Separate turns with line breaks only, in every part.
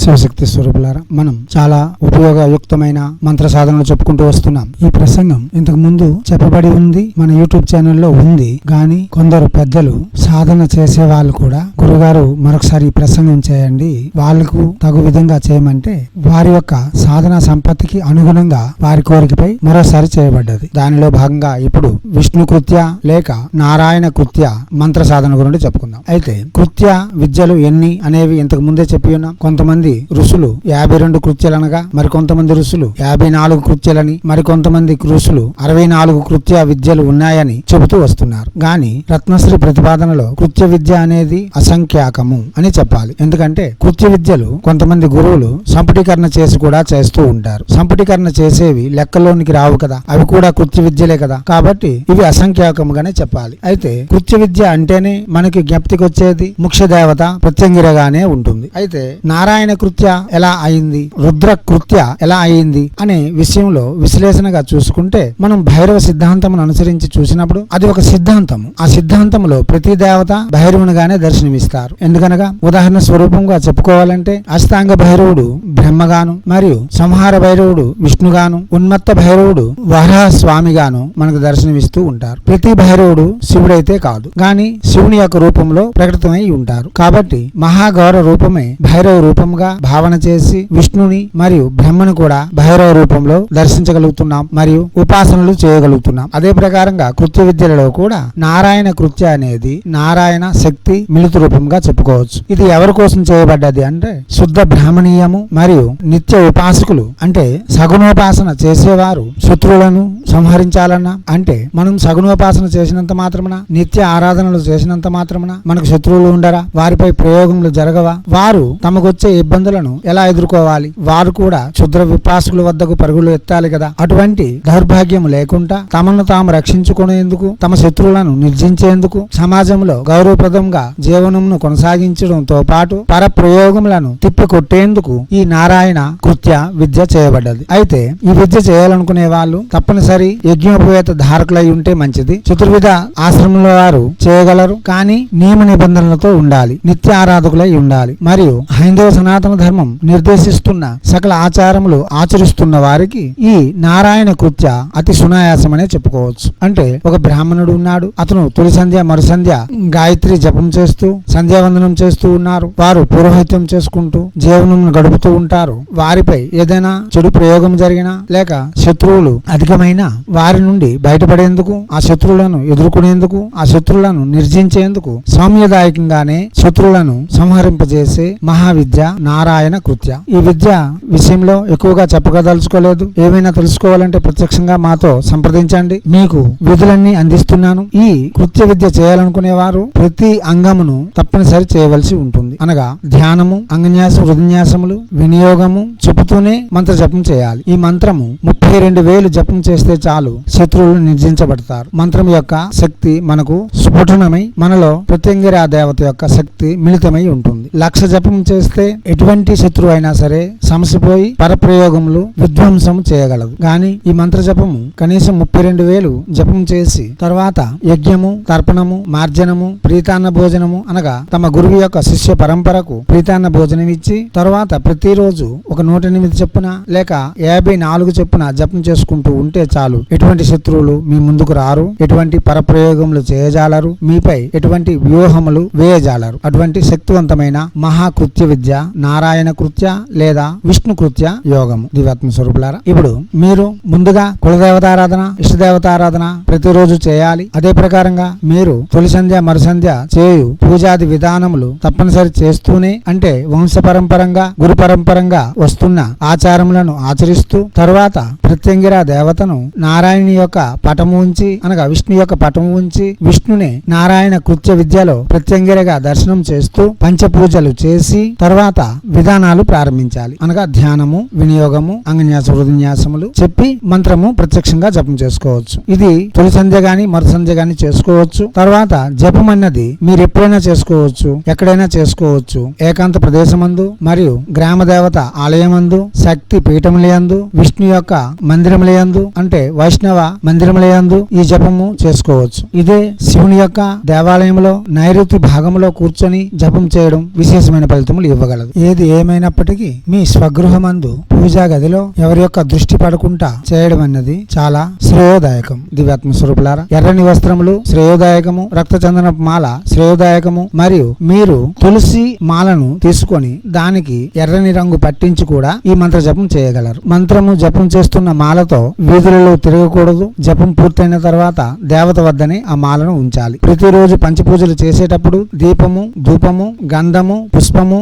శివశక్తి స్వరూపులారా మనం చాలా ఉపయోగయుక్తమైన మంత్ర సాధనలు చెప్పుకుంటూ వస్తున్నాం. ఈ ప్రసంగం ఇంతకు ముందు చెప్పబడి ఉంది మన యూట్యూబ్ ఛానల్లో ఉంది కానీ కొందరు పెద్దలు సాధన చేసే వాళ్ళు కూడా గురుగారు మరొకసారి ఈ ప్రసంగం చేయండి. వాళ్ళకు తగు విధంగా చేయమంటే వారి యొక్క సాధన సంపత్తికి అనుగుణంగా వారి కోరికపై మరోసారి చేయబడ్డది. దానిలో భాగంగా ఇప్పుడు విష్ణు కృత్య లేక నారాయణ కృత్య మంత్ర సాధన గురించి చెప్పుకుందాం. అయితే కృత్య విద్యలు ఎన్ని అనేవి ఇంతకు ముందే చెప్పి ఉన్నాం. కొంతమంది ఋషులు యాభై రెండు కృత్యాలనగా మరికొంతమంది ఋషులు యాభై నాలుగు కృత్యాలని మరికొంతమంది ఋషులు అరవై నాలుగు కృత్య విద్యలు ఉన్నాయని చెబుతూ వస్తున్నారు. గాని రత్నశ్రీ ప్రతిపాదనలో కృత్య విద్య అనేది అసంఖ్యాకము అని చెప్పాలి. ఎందుకంటే కృత్య విద్యలు కొంతమంది గురువులు సంపుటీకరణ చేసి కూడా చేస్తూ ఉంటారు. సంపుటీకరణ చేసేవి లెక్కలోనికి రావు కదా. అవి కూడా కృత్య విద్యలే కదా. కాబట్టి ఇవి అసంఖ్యాకముగానే చెప్పాలి. అయితే కృత్య విద్య అంటేనే మనకి జ్ఞప్తికి వచ్చేది ముఖ్య దేవత ప్రత్యంగిరగానే ఉంటుంది. అయితే నారాయణ కృత్య ఎలా అయింది? రుద్ర కృత్య ఎలా అయింది? అనే విషయంలో విశ్లేషణగా చూసుకుంటే మనం భైరవ సిద్ధాంతమును అనుసరించి చూసినప్పుడు అది ఒక సిద్ధాంతం ఆ సిద్ధాంతంలో ప్రతి దేవత భైరవునిగానే దర్శనమిస్తారు. ఎందుకనగా ఉదాహరణ స్వరూపంగా చెప్పుకోవాలంటే అష్టాంగ భైరవుడు బ్రహ్మగాను మరియు సంహార భైరవుడు విష్ణుగాను ఉన్మత్త భైరవుడు వరహ స్వామిగాను మనకు దర్శనమిస్తూ ఉంటారు. ప్రతి భైరవుడు శివుడైతే కాదు. గాని శివుని యొక్క రూపంలో ప్రకటితమై ఉంటారు. కాబట్టి మహాగౌర రూపమే భైరవ రూపంగా భావన చేసి విష్ణుని మరియు బ్రహ్మను కూడా భైరవ రూపంలో దర్శించగలుగుతున్నాం మరియు ఉపాసనలు చేయగలుగుతున్నాం. అదే ప్రకారంగా కృత్య విద్యలలో కూడా నారాయణ కృత్య అనేది నారాయణ శక్తి మిలిత రూపంగా చెప్పుకోవచ్చు. ఇది ఎవరి కోసం చేయబడ్డది అంటే శుద్ధ బ్రాహ్మణీయము మరియు నిత్య ఉపాసకులు అంటే సగుణోపాసన చేసేవారు శత్రువులను సంహరించాలన్నా అంటే మనం సగుణోపాసన చేసినంత మాత్రమున? నిత్య ఆరాధనలు చేసినంత మాత్రమున? మనకు శత్రువులు ఉండరా? వారిపై ప్రయోగములు జరగవా? వారు తమకొచ్చే ఇబ్బందులను ఎలా ఎదుర్కోవాలి? వారు కూడా క్షుద్ర విపాసకుల వద్దకు పరుగులు ఎత్తాలి కదా. అటువంటి దౌర్భాగ్యం లేకుండా తమను తాము రక్షించుకునేందుకు తమ శత్రువులను నిర్జించేందుకు సమాజంలో గౌరవప్రదంగా జీవనమును కొనసాగించడంతో పాటు పర ప్రయోగములను తిప్పికొట్టేందుకు ఈ నారాయణ కృత్య విద్య చేయబడ్డది. అయితే ఈ విద్య చేయాలనుకునే వాళ్ళు తప్పనిసరి యజ్ఞోపవేత ధారకులై ఉంటే మంచిది. చతుర్విధ ఆశ్రమంలో వారు చేయగలరు కానీ నియమ నిబంధనలతో ఉండాలి. నిత్య ఆరాధకులై ఉండాలి. మరియు హైందవ సనాతన ధర్మం నిర్దేశిస్తున్న సకల ఆచారములు ఆచరిస్తున్న వారికి ఈ నారాయణ కృత్య అతి సునాయాసమనే చెప్పుకోవచ్చు. అంటే ఒక బ్రాహ్మణుడు ఉన్నాడు అతను తొలి సంధ్య మరు సంధ్య గాయత్రి జపం చేస్తూ సంధ్యావందనం చేస్తూ ఉన్నారు. వారు పురోహిత్యం చేసుకుంటూ జీవనం గడుపుతూ ఉంటారు. వారిపై ఏదైనా చెడు ప్రయోగం జరిగినా లేక శత్రువులు అధికమైన వారి నుండి బయటపడేందుకు ఆ శత్రువులను ఎదుర్కొనేందుకు ఆ శత్రువులను నిర్జించేందుకు సామ్యదాయకంగానే శత్రువులను సంహరింపజేసే మహావిద్య నారాయణ కృత్య. ఈ విద్య విషయంలో ఎక్కువగా చెప్పగదలుచుకోలేదు ఏమైనా తెలుసుకోవాలంటే ప్రత్యక్షంగా మాతో సంప్రదించండి. మీకు విధులన్నీ అందిస్తున్నాను. ఈ కృత్య విద్య చేయాలనుకునే వారు ప్రతి అంగమును తప్పనిసరి చేయవలసి ఉంటుంది. అనగా ధ్యానము అంగన్యాసం హృదన్యాసములు వినియోగము చెబుతూనే మంత్ర జపం చేయాలి. ఈ మంత్రము ముప్పై రెండు వేలు జపం చేస్తే చాలు శత్రువులు నిర్జించబడతారు. మంత్రం యొక్క శక్తి మనకు స్ఫుటనమై మనలో ప్రత్యంగిరా దేవత యొక్క శక్తి మిళితమై ఉంటుంది. లక్ష జపం చేస్తే ఎటువంటి శత్రువు అయినా సరే సమసిపోయి పరప్రయోగములు విధ్వంసం చేయగలదు. గాని ఈ మంత్ర జపము కనీసం ముప్పై రెండు వేలు జపం చేసి తర్వాత యజ్ఞము తర్పణము మార్జనము ప్రీతాన్న భోజనము అనగా తమ గురువు యొక్క శిష్య పరంపరకు ప్రీతాన్న భోజనం ఇచ్చి తర్వాత ప్రతిరోజు ఒక నూట ఎనిమిది చెప్పున లేక యాభై నాలుగు చెప్పున జపం చేసుకుంటూ ఉంటే చాలు. ఎటువంటి శత్రువులు మీ ముందుకు రారు ఎటువంటి పరప్రయోగములు చేయజాలరు మీపై ఎటువంటి వ్యూహములు వేయజాలరు. అటువంటి శక్తివంతమైన మహాకృత్య విద్య నా నారాయణ కృత్య లేదా విష్ణు కృత్య యోగము. దివ్యాత్మ స్వరూపులారా ఇప్పుడు మీరు ముందుగా కులదేవతారాధన ఇష్టదేవతారాధన ప్రతిరోజు చేయాలి. అదే ప్రకారంగా మీరు తొలి సంధ్య మరుసంధ్య చేయు పూజాది విధానములు తప్పనిసరి చేస్తూనే అంటే వంశ పరంపరంగా గురు పరంపరంగా వస్తున్న ఆచారములను ఆచరిస్తూ తరువాత ప్రత్యంగిర దేవతను నారాయణి యొక్క పటము ఉంచి అనగా విష్ణు యొక్క పటము ఉంచి విష్ణుని నారాయణ కృత్య విద్యలో ప్రత్యంగిరగా దర్శనం చేస్తూ పంచపూజలు చేసి తర్వాత విధానాలు ప్రారంభించాలి. అనగా ధ్యానము వినియోగము అంగన్యాస హృదన్యాసములు చెప్పి మంత్రము ప్రత్యక్షంగా జపం చేసుకోవచ్చు. ఇది తొలి సంధ్య గాని మరు సంధ్య గాని చేసుకోవచ్చు. తర్వాత జపం అన్నది మీరు ఎప్పుడైనా చేసుకోవచ్చు ఎక్కడైనా చేసుకోవచ్చు. ఏకాంత ప్రదేశమందు మరియు గ్రామ దేవత ఆలయమందు శక్తి పీఠములయందు విష్ణు యొక్క మందిరములయందు అంటే వైష్ణవ మందిరములయందు ఈ జపము చేసుకోవచ్చు. ఇదే శివుని యొక్క దేవాలయంలో నైరుతి భాగంలో కూర్చొని జపం చేయడం విశేషమైన ఫలితములు ఇవ్వగలదు. ఏది ఏమైనప్పటికీ మీ స్వగృహమందు పూజా గదిలో ఎవరి యొక్క దృష్టి పడకుండా చేయడం అన్నది చాలా శ్రేయోదాయకం. దివ్యాత్మ స్వరూపులారా ఎర్రని వస్త్రములు శ్రేయోదాయకము రక్త చందన మాల శ్రేయోదాయకము మరియు మీరు తులసి మాలను తీసుకొని దానికి ఎర్రని రంగు పట్టించి కూడా ఈ మంత్ర జపం చేయగలరు. మంత్రము జపం చేస్తున్న మాలతో వీధులలో తిరగకూడదు. జపం పూర్తయిన తర్వాత దేవత వద్దనే ఆ మాలను ఉంచాలి. ప్రతిరోజు పంచపూజలు చేసేటప్పుడు దీపము ధూపము గంధము పుష్పము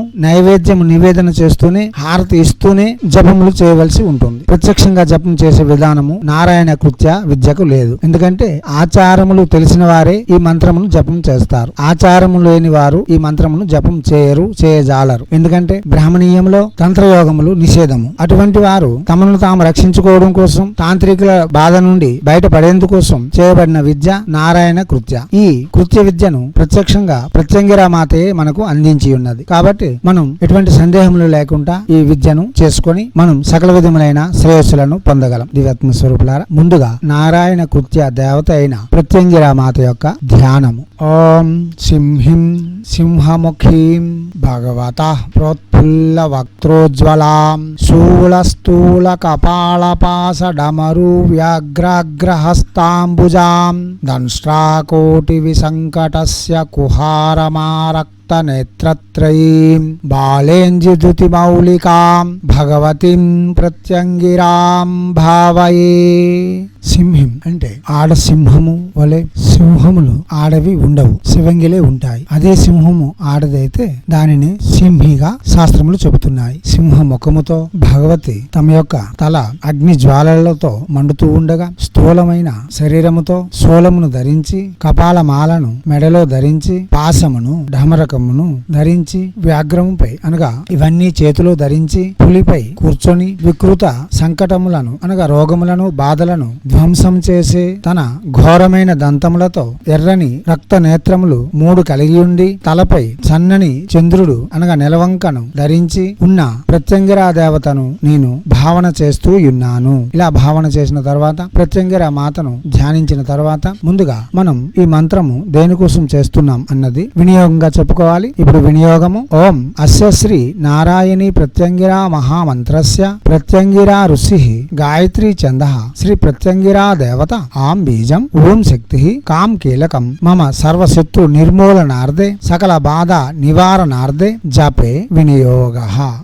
నిత్యం నివేదన చేస్తూనే హారతి ఇస్తూనే జపములు చేయవలసి ఉంటుంది. ప్రత్యక్షంగా జపం చేసే విధానము నారాయణ కృత్య విద్యకు లేదు. ఎందుకంటే ఆచారములు తెలిసిన వారే ఈ మంత్రమును జపం చేస్తారు. ఆచారము లేని వారు ఈ మంత్రమును జపం చేయరు చేయజాలరు. ఎందుకంటే బ్రాహ్మణీయంలో తంత్రయోగములు నిషేధము. అటువంటి వారు తమను తాము రక్షించుకోవడం కోసం తాంత్రికుల బాధ నుండి బయటపడేందుకోసం చేయబడిన విద్య నారాయణ కృత్య. ఈ కృత్య విద్యను ప్రత్యక్షంగా ప్రత్యంగిరా మాతే మనకు అందించి ఉన్నది కాబట్టి మనం ఎటువంటి సందేహములు లేకుండా ఈ విద్యను చేసుకొని మనం సకల విధములైన శ్రేయస్సులను పొందగలం. దివ్యాత్మ స్వరూపులారా ముందుగా నారాయణ కృత్య దేవత అయిన ప్రత్యంగిరా మాత యొక్క ధ్యానము. ఓం సింహిం సింహముఖీం భగవత ప్రోత్ఫుల్ల వక్త్రోజ్వలాం శూల స్థూల కపాళపాస డమరు వ్యాఘ్రాగ్రహస్తాంబుజాం దంష్ట్రాకోటి విసంకటస్య కుహారమారక్ నేత్రత్రయీం బాలేంజిధృతి మౌలికాం భగవతిం ప్రత్యంగిరాం భావయే సింహిం అంటే ఆడ సింహము వలె సింహములు ఆడవి ఉండవు. శివంగిలే ఉంటాయి. అదే సింహము ఆడదైతే దానిని సింహిగా శాస్త్రములు చెబుతున్నాయి. సింహ ముఖముతో భగవతి తమ యొక్క తల అగ్ని జ్వాలలతో మండుతూ ఉండగా స్థూలమైన శరీరముతో శూలమును ధరించి కపాల మాలను మెడలో ధరించి పాసమును ఢమరకమును ధరించి వ్యాఘ్రముపై అనగా ఇవన్నీ చేతిలో ధరించి పులిపై కూర్చొని వికృత సంకటములను అనగా రోగములను బాధలను ధ్వంసం చేసే తన ఘోరమైన దంతములతో ఎర్రని రక్త నేత్రములు మూడు కలిగి నుండి తలపై సన్నని చంద్రుడు అనగా నెలవంకను ధరించి ఉన్న ప్రత్యంగిరా దేవతను నేను భావన చేస్తూ ఉన్నాను. ఇలా భావన చేసిన తర్వాత ప్రత్యంగిర మాతను ధ్యానించిన తర్వాత ముందుగా మనం ఈ మంత్రము దేనికోసం చేస్తున్నాం అన్నది వినియోగంగా చెప్పుకోవాలి. ఇప్పుడు వినియోగము. ఓం అస్య శ్రీ నారాయణి ప్రత్యంగిరా మహామంత్రస్య ప్రత్యంగిరా ఋషి గాయత్రి చంద శ్రీ ప్రత్యంగిరా దేవత ఆం బీజం ఓం శక్తి కాం కీలకం. మమ సర్వశత్రు నిర్మూలనార్థే సకల బాధ నివారణార్థే జపే వినియోగ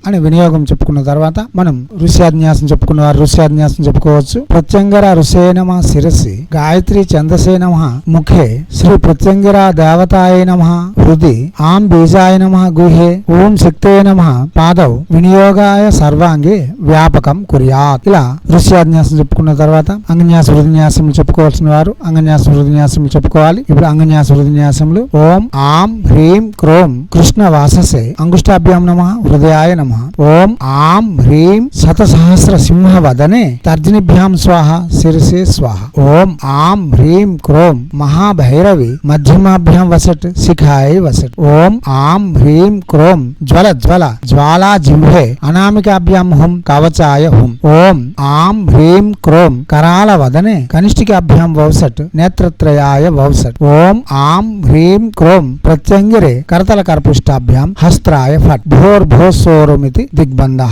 అని వినియోగం చెప్పుకున్న తర్వాత మనం ఋష్యాన్యాసం చెప్పుకున్న వారు ఋష్యాన్యాసం చెప్పుకోవచ్చు. ప్రత్యంగర ఋషేనమ శిరసి గాయత్రి చందసే నమ ముఖే శ్రీ ప్రత్యంగర దేవతాయ నమ హృది ఆం బీజాయ నమ గుహే ఓం శక్తే నమ పాదౌ వినియోగాయ సర్వాంగి వ్యాపకం కుర్యాత్. ఇలా ఋష్యాన్యాసం చెప్పుకున్న తర్వాత అంగన్యాస హృదన్యాసములు చెప్పుకోవాల్సిన వారు అంగన్యాస హృదన్యాసములు చెప్పుకోవాలి. ఇప్పుడు అంగన్యాస హృదన్యాసములు ఓం ఆ ఆం హ్రీం క్రోం కృష్ణ వాససే అంగుష్టాభ్యాం నమ హృదయాయ నమ ఓం ఆం హ్రీం శత సహస్ర సింహ వదనే తర్జనిభ్యాం స్వాహ శిరసే స్వాహ ఓం ఆం హ్రీం క్రోం మహాభైరవి మధ్యమాభ్యాం వసట్ శిఖాయ వసట్ ఓం ఆం హ్రీం క్రోం జ్వల జ్వల జ్వాలా జిహ్వే అనామికాభ్యాం హుం కవచాయ హుం ఓం ఆం హ్రీం క్రోం కరాల వదనే కనిష్ఠికాభ్యాం వౌసట్ నేత్రత్రయాయ వౌసట్ ఓం ఆం హ్రీం క్రోం ప్రత్యంగిరే కరతల కర్పుష్టాభ్యాం హస్త్రాయ ఫట్ భోర్ భోసోరుమితి దిగ్బంధ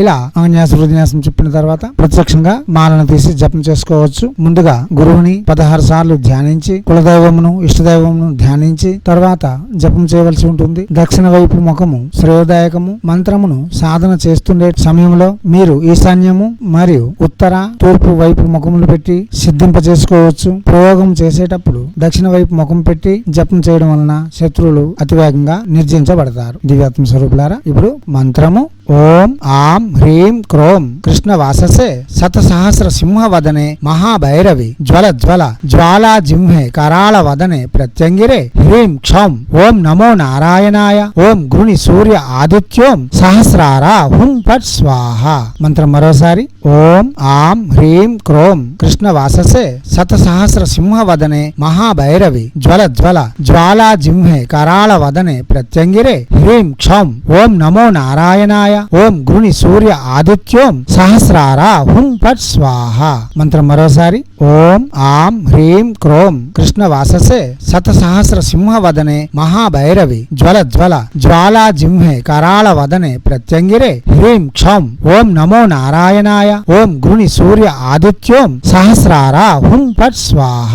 ఇలా అంగన్యాస హృదయాసం చెప్పిన తర్వాత ప్రత్యక్షంగా మాలను తీసి జపం చేసుకోవచ్చు ముందుగా గురువుని పదహారు సార్లు ధ్యానించి కులదైవమును ఇష్టదైవమును ధ్యానించి తర్వాత జపం చేయవలసి ఉంటుంది దక్షిణ వైపు ముఖము శ్రేయోదాయకము మంత్రమును సాధన చేస్తుండే సమయంలో మీరు ఈశాన్యము మరియు ఉత్తర తూర్పు వైపు ముఖములు పెట్టి సిద్ధింప చేసుకోవచ్చు ప్రయోగం చేసేటప్పుడు దక్షిణ వైపు ముఖం పెట్టి జపం చేయడం వలన శత్రువులు అతివేగంగా నిర్జించబడతారు దివ్యాత్మ స్వరూపులారా ఇప్పుడు మంత్రము ఓం ఆం హ్రీం క్రోం కృష్ణ వాససే శతసహస్ర సింహ వదనే మహాభైరవి జ్వల జ్వల జ్వాలా జింహే కరాళ వదనే ప్రత్యంగిరే హ్రీం క్షౌం ఓం నమో నారాయణాయ ఓం గృణి సూర్య ఆదిత్యోం సహస్రారా హుం ఫట్ స్వాహ మంత్రం మరోసారి ఓం ఆం హ్రీం క్రోం కృష్ణ వాససే శతసహస్ర సింహ వదనే మహాభైరవి జ్వల జ్వల జ్వాలా జింహే కరాళ వదనే ప్రత్యంగిరే హ్రీం క్షౌం ఓం నమో నారాయణాయ ఓం గృణి సూర్య ఆదిత్యోం సహస్రారా హుం ఫట్ స్వాహ. మంత్రం మరోసారి ఓం ఆం హ్రీం క్రోం కృష్ణ వాససే శత సహస్ర సింహ వదనే మహాభైరవి జ్వల జ్వల జ్వాలా జింహే కరాళ వదనే ప్రత్యంగిరే హ్రీం క్షౌం ఓం నమో నారాయణాయ ఓం గృణి సూర్య ఆదిత్యోం సహస్రారా హుం ఫట్ స్వాహ.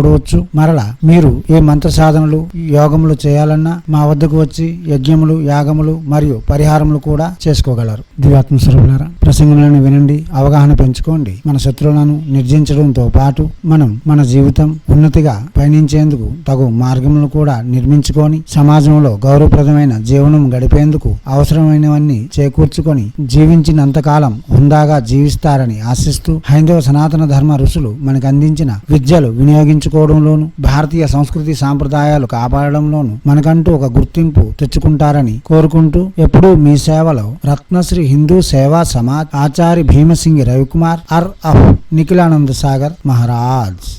చూడవచ్చు. మరలా మీరు ఏ మంత్ర సాధనలు యోగములు చేయాలన్నా మా వద్దకు వచ్చి యజ్ఞములు యాగములు మరియు పరిహారములు కూడా చేసుకోగలరు. దివాత్మ స్వరూపులారా ప్రసంగములను వినండి అవగాహన పెంచుకోండి. మన శత్రువులను నిర్జించడంతో పాటు మనం మన జీవితం ఉన్నతిగా పయనించేందుకు తగు మార్గములు కూడా నిర్మించుకొని సమాజంలో గౌరవప్రదమైన జీవనం గడిపేందుకు అవసరమైనవన్నీ చేకూర్చుకొని జీవించినంతకాలం హుందాగా జీవిస్తారని ఆశిస్తూ హైందవ సనాతన ధర్మ ఋషులు మనకు అందించిన విద్యలు వినియోగించు పెంచుకోవడంలోను భారతీయ సంస్కృతి సాంప్రదాయాలు కాపాడడంలోను మనకంటూ ఒక గుర్తింపు తెచ్చుకుంటారని కోరుకుంటూ ఎప్పుడూ మీ సేవలో రత్నశ్రీ హిందూ సేవా సమాజ్ ఆచారి భీమసింగి రవికుమార్ అర్ అహ్ నిఖిలానంద సాగర్ మహారాజ్.